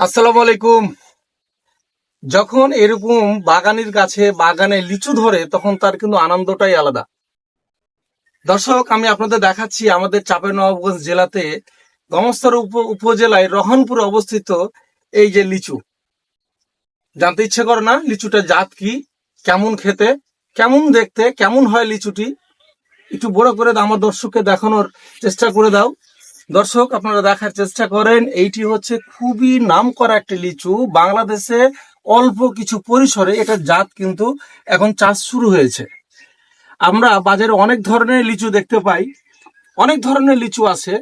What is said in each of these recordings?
আসসালামু আলাইকুম। যখন এরকম বাগানের কাছে বাগানে লিচু ধরে, তখন তার কিন্তু আনন্দটাই আলাদা। দর্শক, আমি আপনাদের দেখাচ্ছি আমাদের চাঁপাইনবাবগঞ্জ জেলাতে গমস্তার উপ- উপজেলায় রহনপুরে অবস্থিত এই যে লিচু। জানতে ইচ্ছে করে না লিচুটা জাত কি, কেমন খেতে, কেমন দেখতে, কেমন হয় লিচুটি? একটু বড় করে আমার দর্শককে দেখানোর চেষ্টা করে দাও। দর্শক, আপনারা দেখার চেষ্টা করেন, এইটি হচ্ছে খুবই নাম করা একটি লিচু। বাংলাদেশে অল্প কিছু পরিসরে এটা জাত কিন্তু এখন চাষ শুরু হয়েছে। আমরা বাজারে অনেক ধরনের লিচু দেখতে পাই। অনেক ধরনের লিচু আছে,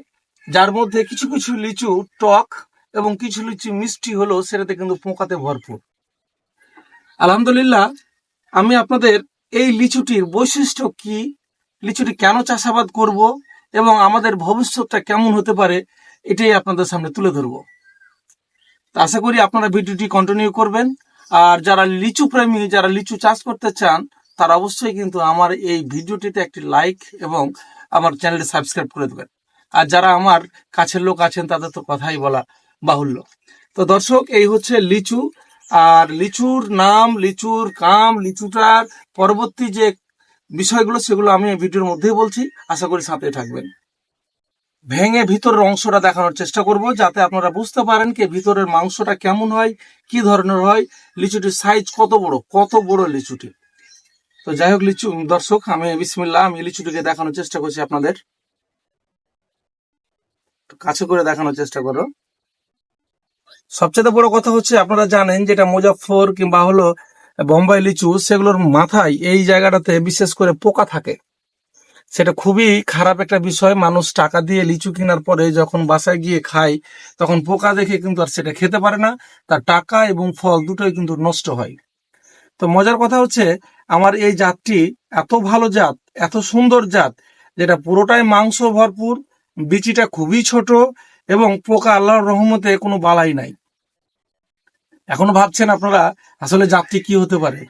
যার মধ্যে কিছু কিছু লিচু টক এবং কিছু লিচু মিষ্টি হলো, সেটাতে কিন্তু পোকাতে ভরপুর। আলহামদুলিল্লাহ, আমি আপনাদের এই লিচুটির বৈশিষ্ট্য কি? লিচুটি কেন চাষাবাদ করব? এবং আমাদের ভবিষ্যৎটা কেমন হতে পারে, এটাই আপনাদের সামনে তুলে ধরবো। তা আশা করি আপনারা ভিডিওটি কন্টিনিউ করবেন। আর যারা লিচু প্রেমী, যারা লিচু চাষ করতে চান, তারা অবশ্যই কিন্তু আমার এই ভিডিওটিতে একটি লাইক এবং আমার চ্যানেলটি সাবস্ক্রাইব করে দেবেন। আর যারা আমার কাছের লোক আছেন, তাদের তো কথাই বলা বাহুল্য। তো দর্শক, এই হচ্ছে লিচু। আর লিচুর নাম, লিচুর কাম, লিচুটার পরবর্তী যে বিষয়গুলো সেগুলো আমি ভিডিওর মধ্যেই বলছি। আশা করি সাথে থাকবেন। ভেঙে ভিতরের অংশটা দেখানোর চেষ্টা করব, যাতে আপনারা বুঝতে পারেন কি ভিতরের মাংসটা কেমন হয়, কি ধরনের হয়, লিচুটির সাইজ কত বড় কত বড় লিচুটি। তো যাই হোক, লিচু, দর্শক, আমি বিসমিল্লা আমি লিচুটিকে দেখানোর চেষ্টা করছি আপনাদের। কাছে করে দেখানোর চেষ্টা করো। সবচেয়ে বড় কথা হচ্ছে, আপনারা জানেন যেটা মুজাফর কিংবা হলো বোম্বাই, লিচু সেগুলোর মাথায় এই জায়গাটাতে বিশেষ করে পোকা থাকে। সেটা খুবই খারাপ একটা বিষয়। মানুষ টাকা দিয়ে লিচু কেনার পরে যখন বাসায় গিয়ে খায়, তখন পোকা দেখে কিন্তু আর সেটা খেতে পারে না। তার টাকা এবং ফল দুটোই কিন্তু নষ্ট হয়। তো মজার কথা হচ্ছে, আমার এই জাতটি এত ভালো জাত, এত সুন্দর জাত, যেটা পুরোটাই মাংস ভরপুর, বিচিটা খুবই ছোট এবং পোকা আল্লাহর রহমতে কোনো বালাই নাই। এখনও ভাবছেন আপনারা আসলে জাতটি কি হতে পারে?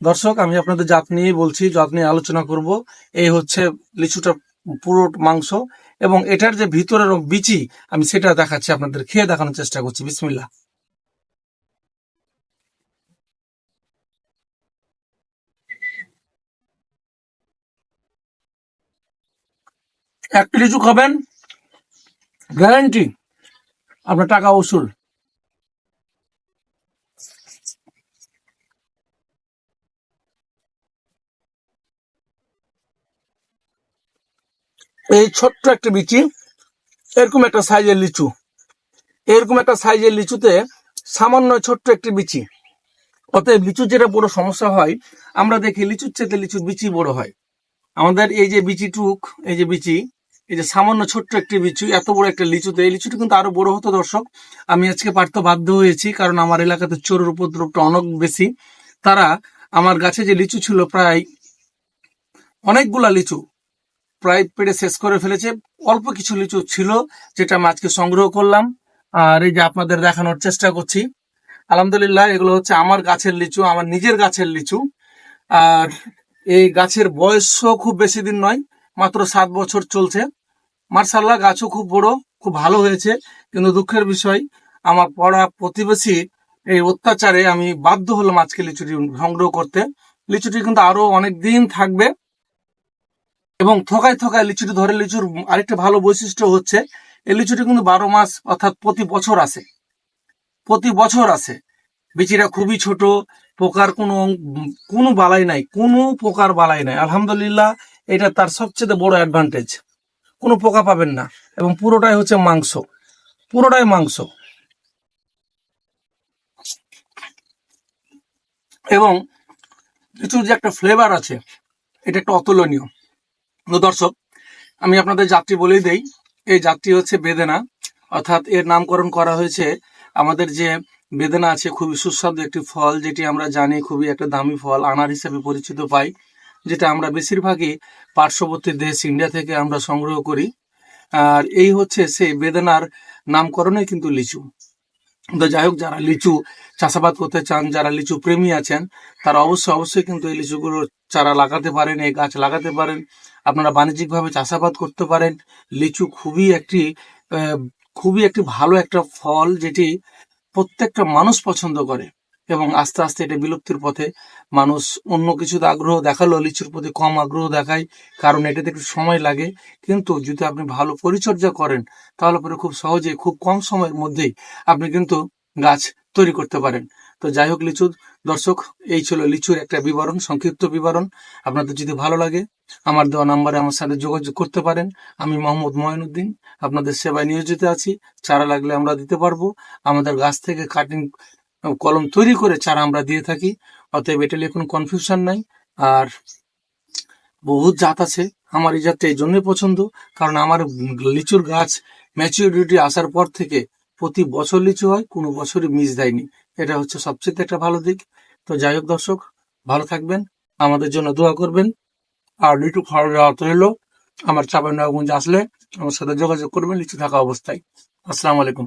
দর্শক, আমি আপনাদের জাত নিয়ে বলছি, জাত নিয়ে আলোচনা করব। এই হচ্ছে লিচুটা পুরো মাংস এবং এটার যে ভিতরের বিচি, আমি সেটা দেখাচ্ছি, আপনাদের খেয়ে দেখানোর চেষ্টা করছি। বিসমিল্লা একটি লিচু খাবেন। গ্যারান্টি, আপনার টাকা উসুল। এই ছোট্ট একটা বিচি, এরকম একটা সাইজের লিচু। এরকম একটা সাইজের লিচুতে সামান্য ছোট্ট একটি বিচি। অতএব লিচুর যেটা বড় সমস্যা হয়, আমরা দেখি লিচুর চেতে লিচুর বিচি বড় হয়। আমাদের এই যে বিচি টুক এই যে বিচি, এই যে সামান্য ছোট্ট একটি বিচু, এত বড় একটা লিচুতে, এই লিচুটা কিন্তু আরও বড় হতো দর্শক। আমি আজকে পারতে বাধ্য হয়েছি, কারণ আমার এলাকাতে চোরের উপদ্রবটা অনেক বেশি। তারা আমার গাছে যে লিচু ছিল প্রায় অনেকগুলা লিচু প্রায় পেড়ে শেষ করে ফেলেছে। অল্প কিছু লিচু ছিল, যেটা আমি আজকে সংগ্রহ করলাম। আর এই যে আপনাদের দেখানোর চেষ্টা করছি। আলহামদুলিল্লাহ, এগুলো হচ্ছে আমার গাছের লিচু, আমার নিজের গাছের লিচু। আর এই গাছের বয়সও খুব বেশি দিন নয়, মাত্র সাত বছর চলছে। মার্শাল্লাহ, গাছও খুব বড়, খুব ভালো হয়েছে। কিন্তু দুঃখের বিষয়, আমার পড়া প্রতিবেশী এই অত্যাচারে আমি বাধ্য হলাম আজকে লিচুটি সংগ্রহ করতে। লিচুটি কিন্তু আরও অনেক দিন থাকবে। এবং থকায় থকায় লিচুটি ধরে লিচুর আরেকটা ভালো বৈশিষ্ট্য হচ্ছে, এই লিচুটি কিন্তু বারো মাস অর্থাৎ প্রতি বছর আসে। প্রতি বছর আসে। বিচিটা খুবই ছোট, পোকার কোনো কোনো বালাই নাই, কোনো পোকার বালাই নাই। আলহামদুলিল্লাহ, এটা তার সবচেয়ে বড় অ্যাডভান্টেজ কোনো পোকা পাবেন না এবং পুরোটাই হচ্ছে মাংস। পুরোটাই মাংস। এবং লিচুর যে একটা ফ্লেভার আছে, এটা একটা অতুলনীয়। তো দর্শক, আমি আপনাদের যাত্রী বলেই দেই, এই যাত্রী হচ্ছে বেদেনা। অর্থাৎ এর নামকরণ করা হয়েছে, আমাদের যে বেদেনা আছে, খুবই সুস্বাদু একটি ফল, যেটি আমরা জানি খুবই একটা দামি ফল, আনার হিসাবে পরিচিত পাই, যেটা আমরা বেশিরভাগই পার্শ্ববর্তী দেশ ইন্ডিয়া থেকে আমরা সংগ্রহ করি। আর এই হচ্ছে সেই বেদেনার নামকরণে কিন্তু লিচু। তো যাই হোক, যারা লিচু চাষাবাদ করতে চান, যারা লিচু প্রেমী আছেন, তারা অবশ্যই অবশ্যই কিন্তু এই লিচুগুলো চারা লাগাতে পারেন, এই গাছ লাগাতে পারেন। আপনারা বাণিজ্যিকভাবে চাষাবাদ করতে পারেন। লিচু খুবই একটি খুবই একটি ভালো একটা ফল যেটি প্রত্যেকটা মানুষ পছন্দ করে। এবং আস্তে আস্তে এটা বিলুপ্তির পথে মানুষ অন্য কিছুতে আগ্রহ দেখাল লিচুর প্রতি কম আগ্রহ দেখায়, কারণ এটাতে একটু সময় লাগে। কিন্তু যদি আপনি ভালো পরিচর্যা করেন, তাহলে পরে খুব সহজে খুব কম সময়ের মধ্যেই আপনি কিন্তু গাছ তৈরি করতে পারেন। তো যাই হোক লিচু, দর্শক, এই ছিল লিচুর একটা বিবরণ, সংক্ষিপ্ত বিবরণ। আপনাদের যদি ভালো লাগে, আমার দেওয়া নাম্বারে আমার সাথে যোগাযোগ করতে পারেন। আমি মোহাম্মদ ময়নুদ্দিন আপনাদের সেবায় নিয়োজিত আছি। চারা লাগলে আমরা দিতে পারব। আমাদের গাছ থেকে কাটিং কলম তৈরি করে চারা আমরা দিয়ে থাকি, অতএব এটা নিয়ে কোনো কনফিউশন নাই। আর বহুত জাত আছে, আমার এই জাতটা এই জন্যই পছন্দ, কারণ আমার লিচুর গাছ ম্যাচিউরিটি আসার পর থেকে প্রতি বছর লিচু হয়, কোনো বছরই মিস দেয়নি। এটা হচ্ছে সবচেয়ে একটা ভালো দিক। তো যাই হোক দর্শক, ভালো থাকবেন, আমাদের জন্য দোয়া করবেন। আর লিচু খাওয়া দাওয়া রইল, আমার চাপাই নবগঞ্জ আসলে আমার সাথে যোগাযোগ করবেন লিচু থাকা অবস্থায়। আসসালামু আলাইকুম।